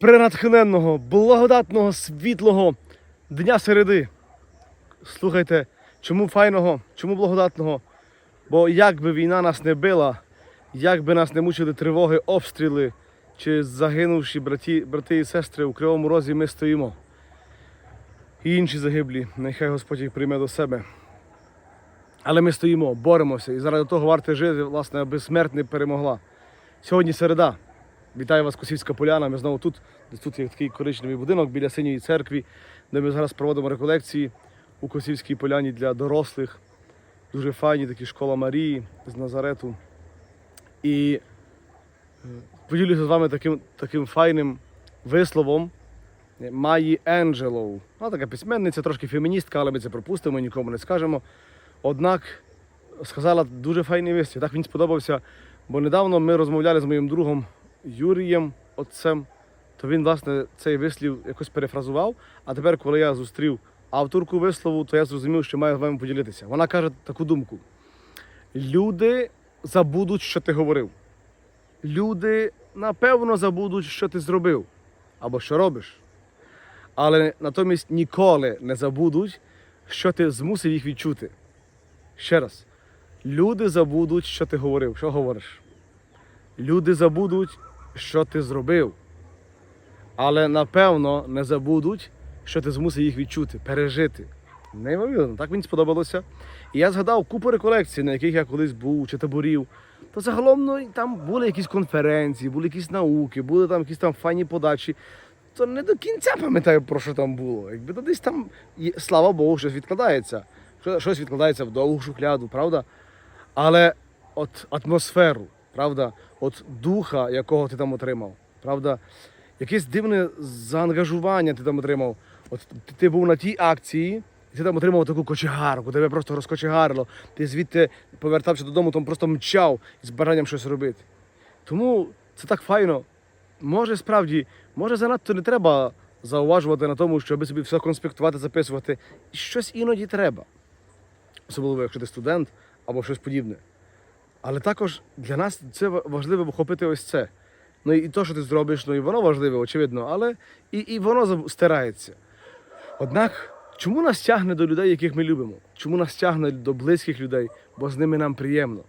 пренатхненного, благодатного, світлого дня середи. Слухайте, чому файного, чому благодатного? Бо як би війна нас не била, як би нас не мучили тривоги, обстріли чи загинувші браті, брати і сестри у Кривому Розі, ми стоїмо. І інші загиблі, нехай Господь їх прийме до себе. Але ми стоїмо, боремося, і заради того варто жити, власне, аби смерть не перемогла. Сьогодні середа. Вітаю вас, Косівська Поляна. Ми знову тут. Тут є такий коричневий будинок біля синьої церкви, де ми зараз проводимо реколекції у Косівській Поляні для дорослих. Дуже файні такі школа Марії з Назарету. І е, поділюся з вами таким, таким файним висловом Маї Енджелоу. Вона така письменниця, трошки феміністка, але ми це пропустимо, нікому не скажемо. Однак сказала дуже файний вислів. Так він сподобався, бо недавно ми розмовляли з моїм другом Юрієм Отцем, то він, власне, цей вислів якось перефразував. А тепер, коли я зустрів авторку вислову, то я зрозумів, що маю з вами поділитися. Вона каже таку думку: люди забудуть, що ти говорив. Люди напевно забудуть, що ти зробив або що робиш. Але натомість ніколи не забудуть, що ти змусив їх відчути. Ще раз, люди забудуть, що ти говорив, що говориш. Люди забудуть, що ти зробив. Але напевно не забудуть, що ти змусив їх відчути, пережити. Неймовірно, так мені сподобалося. І я згадав купу реколекцій, на яких я колись був, чи таборів. То загалом ну, там були якісь конференції, були якісь науки, були там якісь там файні подачі. То не до кінця пам'ятаю, про що там було. Якби то десь там, слава Богу, щось відкладається. Щось відкладається в довгу шухляду, правда? Але от атмосферу, правда, от духа, якого ти там отримав, правда, якесь дивне заангажування ти там отримав. От ти, був на тій акції, і ти там отримав таку кочегарку, тебе просто розкочегарило. Ти звідти повертався додому, там просто мчав з бажанням щось робити. Тому це так файно. Може, справді, може занадто не треба зауважувати на тому, щоб собі все конспектувати, записувати. І щось іноді треба. Особливо, якщо ти студент або щось подібне. Але також для нас це важливо вхопити ось це. Ну і то, що ти зробиш, ну і воно важливе, очевидно, але і, і воно стирається. Однак, чому нас тягне до людей, яких ми любимо? Чому нас тягне до близьких людей, бо з ними нам приємно?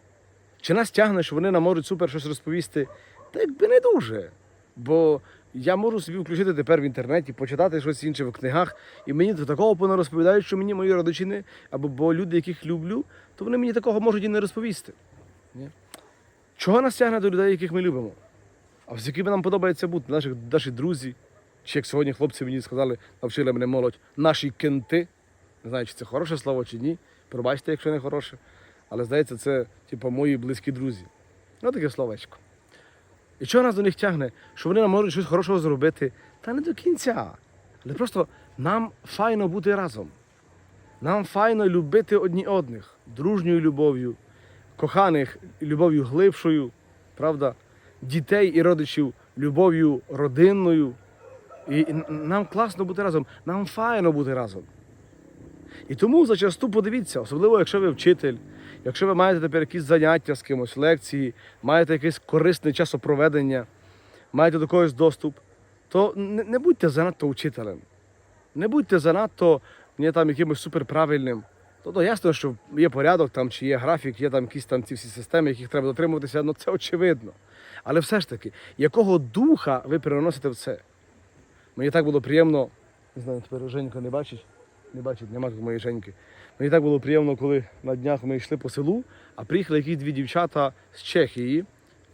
Чи нас тягне, що вони нам можуть супер щось розповісти? Та якби не дуже. Бо я можу собі включити тепер в інтернеті, почитати щось інше в книгах, і мені до такого понарозповідають, що мені мої родичі або бо люди, яких люблю, то вони мені такого можуть і не розповісти. Ні? Чого нас тягне до людей, яких ми любимо? А з якими нам подобається бути, наші, наші друзі, чи як сьогодні хлопці мені сказали, навчили мене молодь, наші кенти. Не знаю, чи це хороше слово, чи ні. Пробачте, якщо не хороше. Але здається, це типу, мої близькі друзі. Ну таке словечко. І чого нас до них тягне? Що вони нам можуть щось хорошого зробити? Та не до кінця. Але просто нам файно бути разом. Нам файно любити одні одних, дружньою любов'ю, коханих любов'ю глибшою, правда? Дітей і родичів любов'ю родинною. І нам класно бути разом, нам файно бути разом. І тому зачасту подивіться, особливо якщо ви вчитель, якщо ви маєте тепер якісь заняття з кимось, лекції, маєте якесь корисне часопроведення, маєте до когось доступ, то не, будьте занадто учителем. Не будьте занадто не, там, якимось суперправильним. Тобто ясно, що є порядок, там, чи є графік, є там якісь там ці всі системи, яких треба дотримуватися, ну це очевидно. Але все ж таки, якого духа ви переносите в це? Мені так було приємно, не знаю, тепер Женька не бачить, не бачить, нема моєї Женьки. Мені так було приємно, коли на днях ми йшли по селу, а приїхали якісь дві дівчата з Чехії.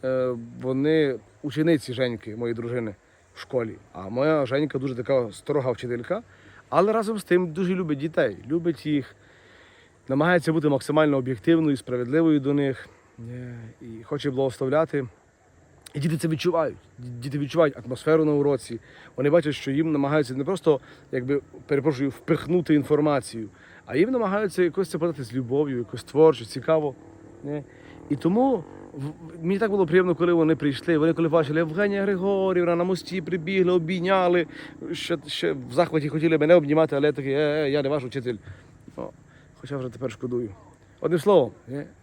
Е, Вони учениці Женьки, моєї дружини, в школі. А моя Женька дуже така строга вчителька, але разом з тим дуже любить дітей, любить їх, намагається бути максимально об'єктивною, справедливою до них і хоче благословляти. І діти це відчувають. Діти відчувають атмосферу на уроці. Вони бачать, що їм намагаються не просто, якби перепрошую, впихнути інформацію, а їм намагаються якось це подати з любов'ю, якось творчо, цікаво. І тому мені так було приємно, коли вони прийшли. Вони коли бачили Євгенія Григорівна на мості прибігли, обійняли. Ще, ще в захваті хотіли мене обнімати, але я такий, е, е, я не ваш учитель. Хоча вже тепер шкодую. Одним словом,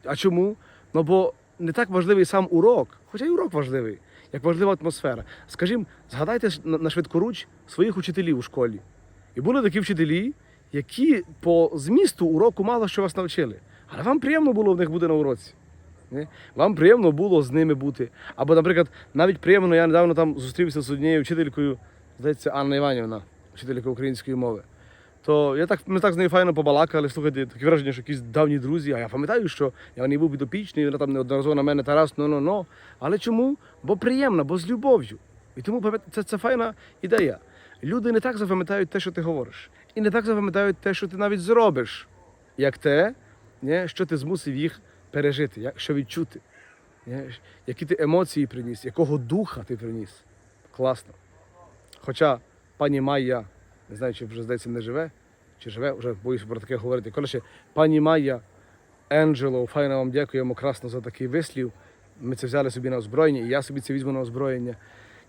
а чому? Ну бо не так важливий сам урок, хоча й урок важливий. як важлива атмосфера. Скажімо, згадайте на, швидкоруч своїх учителів у школі. І були такі вчителі, які по змісту уроку мало що вас навчили. Але вам приємно було в них бути на уроці. Вам приємно було з ними бути. Або, наприклад, навіть приємно, я недавно там зустрівся з однією вчителькою, здається, Анна Іванівна, вчителька української мови. То я так, ми так з нею файно побалакали, слухайте, таке враження, що якісь давні друзі. А я пам'ятаю, що я не був підопічний, вона там неодноразово на мене Тарас, ну ну ну. Але чому? Бо приємно, бо з любов'ю. І тому це, це файна ідея. Люди не так запам'ятають те, що ти говориш, і не так запам'ятають те, що ти навіть зробиш, як те, ні, що ти змусив їх пережити, як, що відчути, ні, які ти емоції приніс, якого духа ти приніс. Класно. Хоча пані Майя, не знаю, чи вже здається не живе, чи живе, вже боюся про таке говорити. Коротше, пані Майя, Енджело, файно вам дякуємо красно за такий вислів. Ми це взяли собі на озброєння, і я собі це візьму на озброєння.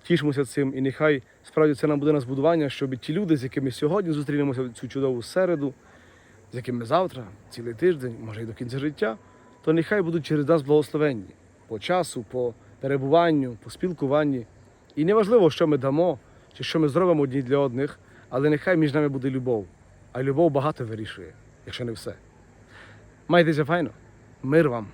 Тішимося цим, і нехай справді це нам буде на збудування, щоб ті люди, з якими сьогодні зустрінемося в цю чудову середу, з якими завтра, цілий тиждень, може і до кінця життя, то нехай будуть через нас благословенні по часу, по перебуванню, по спілкуванні. І неважливо, що ми дамо, чи що ми зробимо одні для одних, але нехай між нами буде любов. А любов багато вирішує, якщо не все. Майтеся файно, мир вам!